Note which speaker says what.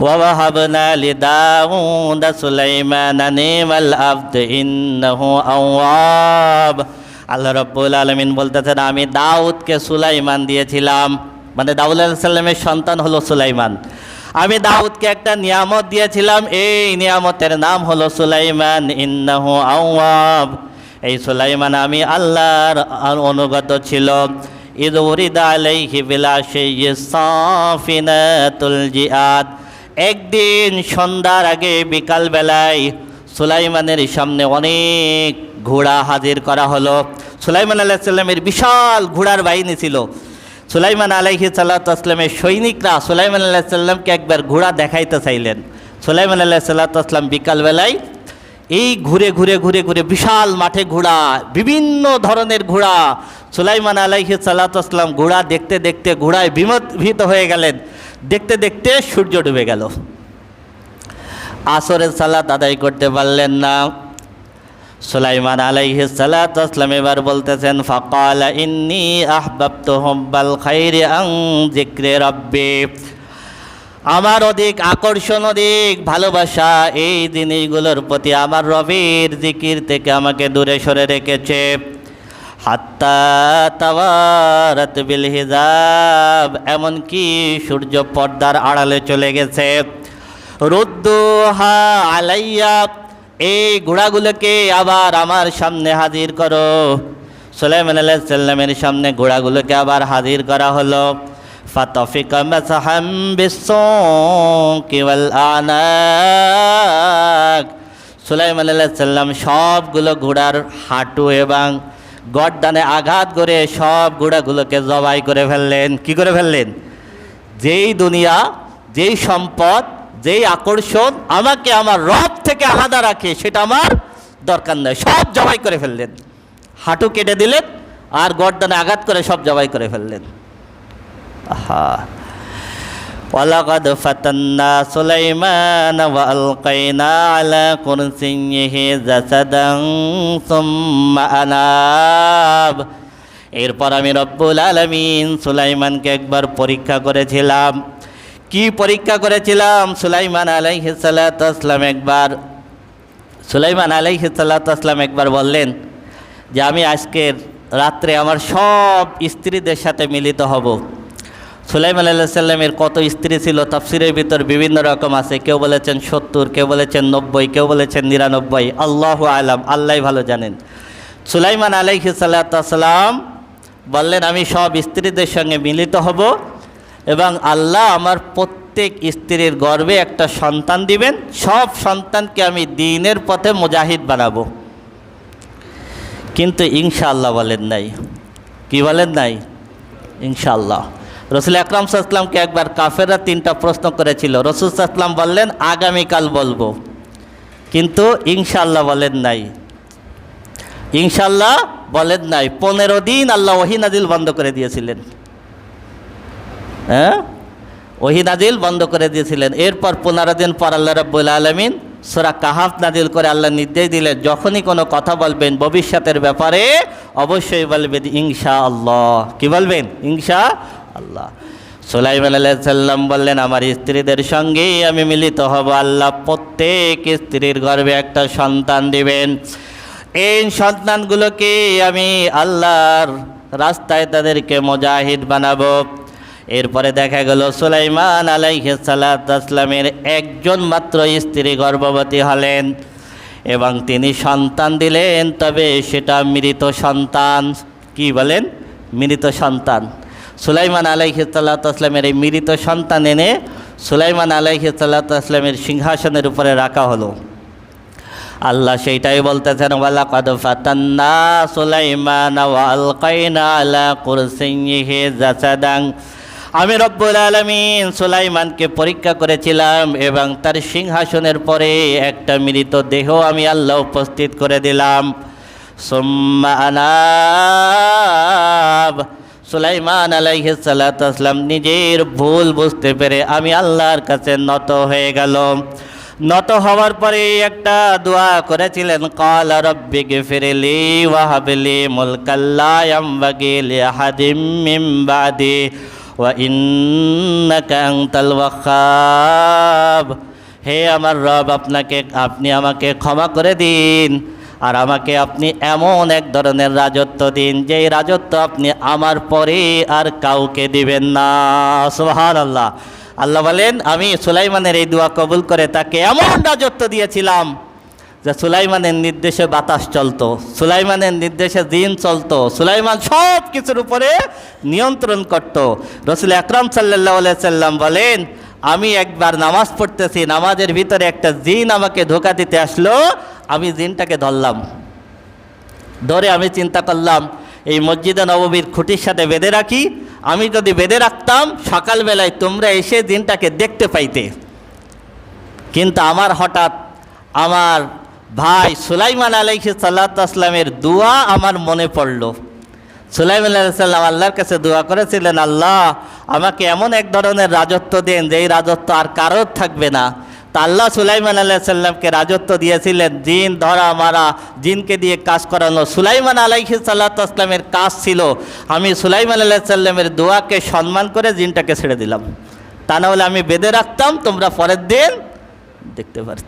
Speaker 1: ووهبنا لداود سليمان نعم العبد إنه أواب আল্লাহ রব্বুল আলমিন বলতেছেন আমি দাউদকে সুলাইমান দিয়েছিলাম মানে দাউদ সাল্লামের সন্তান হলো সুলাইমান আমি দাউদকে একটা নিয়ামত দিয়েছিলাম এই নিয়ামতের নাম হলো সুলাইমান ইন্নাহু আওয়াব এই সুলাইমান আমি আল্লাহর অনুগত ছিল ঈদ উরিদ আলাইহি বিলাশি সাফিনাতুল জিয়াদ একদিন সন্ধ্যার আগে বিকাল বেলায় সুলাইমানের সামনে অনেক ঘোড়া হাজির করা হলো। সুলাইমান আলাইসাল্লামের বিশাল ঘোড়ার বাহিনী ছিল। সুলাইমান আলাইহি সাল্লাতামের সৈনিকরা সুলাইমান আল্লাহ সাল্লামকে একবার ঘোড়া দেখাইতে চাইলেন। সুলাইমান আল্লাহ সাল্লাতাম বিকালবেলায় এই ঘুরে ঘুরে ঘুরে ঘুরে বিশাল মাঠে ঘোড়া, বিভিন্ন ধরনের ঘোড়া সুলাইমান আলাইহি সাল্লাতাম ঘোড়া দেখতে দেখতে ঘোড়ায় বিমোহিত হয়ে গেলেন। দেখতে দেখতে সূর্য ডুবে গেল। আসরের সালাত আদায় করতে পারলেন না। সুলাইমান আলাইহি সালাতাম এবার বলতেছেন, ফকাল ইন্নি আহবাবত হব্বাল খাইরে আং জিক্রে রব্বে। আমার অধিক আকর্ষণ, অধিক ভালোবাসা এই জিনিসগুলোর প্রতি আমার রবির জিকির থেকে আমাকে দূরে সরে রেখেছে। হাত্তা তাওয়ারাত বিল হিজাব, এমনকি সূর্য পর্দার আড়ালে চলে গেছে। রুদ্দুহা আলাইয়া, এই ঘোড়াগুলোকে আবার আমার সামনে হাজির করো। সুলাইমান আলাইসাল্লামের সামনে ঘোড়াগুলোকে আবার হাজির করা হলো। ফাতফিকা মাসাহাম বিসসুকি ওয়াল আনাক। সুলাইমান আলাইসাল্লাম সবগুলো ঘোড়ার হাঁটু এবং গর্দানে আঘাত করে সব ঘোড়াগুলোকে জবাই করে ফেললেন। কি করে ফেললেন? যেই দুনিয়া, যেই সম্পদ, যেই আকর্ষণ আমাকে আমার রব থেকে আলাদা রাখে, সেটা আমার দরকার নয় সব জবাই করে ফেললেন। হাঁটু কেটে দিলেন আর গর্দানে আঘাত করে সব জবাই করে ফেললেন। আহা! ولقد فتنا سليمان وألقينا على كرسيه جسدا ثم أناب এরপর আমি রব্বুল আলমিন সুলাইমানকে একবার পরীক্ষা করেছিলাম কি পরীক্ষা করেছিলাম সুলাইমান আলাইহিসাল্লাম একবার সুলাইমান আলাইহিসাল্লাম একবার বললেন যে আমি আজকের রাত্রে আমার সব স্ত্রীদের সাথে মিলিত হব সুলাইমান আল্লাহ সাল্লামের কত স্ত্রী ছিল, তাফসিরের ভিতর বিভিন্ন রকম আছে। কেউ বলেছেন সত্তর, কেউ বলেছেন নব্বই, কেউ বলেছেন নিরানব্বই। আল্লাহ আলাম আল্লাহ ভালো জানেন। সুলাইমান আলাইহি সাল্লাম বললেন, আমি সব স্ত্রীদের সঙ্গে মিলিত হব এবং আল্লাহ আমার প্রত্যেক স্ত্রীর গর্বে একটা সন্তান দিবেন। সব সন্তানকে আমি দিনের পথে মুজাহিদ বানাবো। কিন্তু ইনশাআল্লাহ বলেন নাই। কি বলেন নাই? ইনশাআল্লাহ। রসুল আকরাম সাল্লামকে একবার কাফেররা তিনটা প্রশ্ন করেছিল। রসুল সাল্লাম বললেন, আগামীকাল বলব। কিন্তু ইনশাআল্লাহ বলেন নাই। ইনশাল্লাহ বলেন নাই। পনেরো দিন আল্লাহ ওহিনাদিল বন্ধ করে দিয়েছিলেন। হ্যাঁ? ওহিনাদিল বন্ধ করে দিয়েছিলেন। এরপর পনেরো দিন পর আল্লাহ রব্বুল আলমিন সোরা কাহাফ নাদিল করে আল্লাহ নির্দেশ দিলেন, যখনই কোনো কথা বলবেন ভবিষ্যতের ব্যাপারে অবশ্যই বলবেন ইনশা আল্লাহ কি বলবেন? ইনশা আল্লাহ। সুলাইমান আলাইসাল্লাম বললেন, আমার স্ত্রীদের সঙ্গেই আমি মিলিত হব। আল্লাহ প্রত্যেক স্ত্রীর গর্ভে একটা সন্তান দিবেন। এই সন্তানগুলোকে আমি আল্লাহর রাস্তায় তাদেরকে মুজাহিদ বানাবো। এরপরে দেখা গেল, সুলাইমান আলাইসালামের একজন মাত্র স্ত্রী গর্ভবতী হলেন এবং তিনি সন্তান দিলেন। তবে সেটা মৃত সন্তান। কি বলেন? মৃত সন্তান। সুলাইমান আলাইহিসাল্লাতামের এই মৃত সন্তান এনে সুলাইমান আলাইহিসাল্লাতামের সিংহাসনের উপরে রাখা হলো। আল্লাহ সেইটাই বলতেছেন ওয়ালা কদ ফাতান্না সুলাইমান ওয়ালকাইনা আলা কুরসিহি জাসাদাং আমি রব্বুল আলমিন সুলাইমানকে পরীক্ষা করেছিলাম এবং তার সিংহাসনের পরে একটা মৃত দেহ আমি আল্লাহ উপস্থিত করে দিলাম। সোম্মা আনাব। সুলাইমান আলাইহিসাল্লাম নিজের ভুল বুঝতে পেরে আমি আল্লাহর কাছে নত হয়ে গেল নত হওয়ার পরে একটা দোয়া করেছিলেন, কাল রব্বি গফিরলি ওয়াহাবলি মুলকাল্লা ইয়ামবাগি লিআহাদিম মিন বাদি ওয়া ইন্নাকা আনতাল ওয়াক্কাব হে আমার রব, আপনাকে, আপনি আমাকে ক্ষমা করে দিন। আর আমাকে আপনি এমন এক ধরনের রাজত্ব দিন, যেই রাজত্ব আপনি আমার পরে আর কাউকে দিবেন না। সুহান আল্লাহ আল্লাহ বলেন, আমি সুলাইমানের এই দোয়া কবুল করে তাকে এমন রাজত্ব দিয়েছিলাম যে সুলাইমানের নির্দেশে বাতাস চলতো, সুলাইমানের নির্দেশে দিন চলতো, সুলাইমান সব কিছুর উপরে নিয়ন্ত্রণ করত। রসুল আকরাম সাল্লাহ সাল্লাম বলেন আমি একবার নামাজ পড়তেছি, নামাজের ভিতরে একটা জিন আমাকে ধোকা দিতে আসলো, আমি জিনটাকে ধরলাম। ধরে আমি চিন্তা করলাম, এই মসজিদে নববীর খুঁটির সাথে বেঁধে রাখি, আমি যদি বেঁধে রাখতাম, সকালবেলায় তোমরা এসে দিনটাকে দেখতে পাইতে। কিন্তু আমার হঠাৎ আমার ভাই সুলাইমান আলাইহি সাল্লাতামের দোয়া আমার মনে পড়ল। সুলাইমান আলাইসাল্লাম আল্লাহর কাছে দোয়া করেছিলেন, আল্লাহ, আমাকে এমন এক ধরনের রাজত্ব দেন, যেই রাজত্ব আর কারোর থাকবে না। তা আল্লাহ সুলাইমান আল্লাহ সাল্লামকে রাজত্ব দিয়েছিলেন, জিন, ধরা, মারা, জিনকে দিয়ে কাজ করানো। সুলাইমান আলাইহি সাল্লা সাল্লাতামের কাজ ছিল, আমি সুলাইমান আল্লাহ সাল্লামের দোয়াকে সম্মান করে জিনটাকে ছেড়ে দিলাম। তা না হলে আমি বেঁধে রাখতাম, তোমরা পরের দিন দেখতে পারত।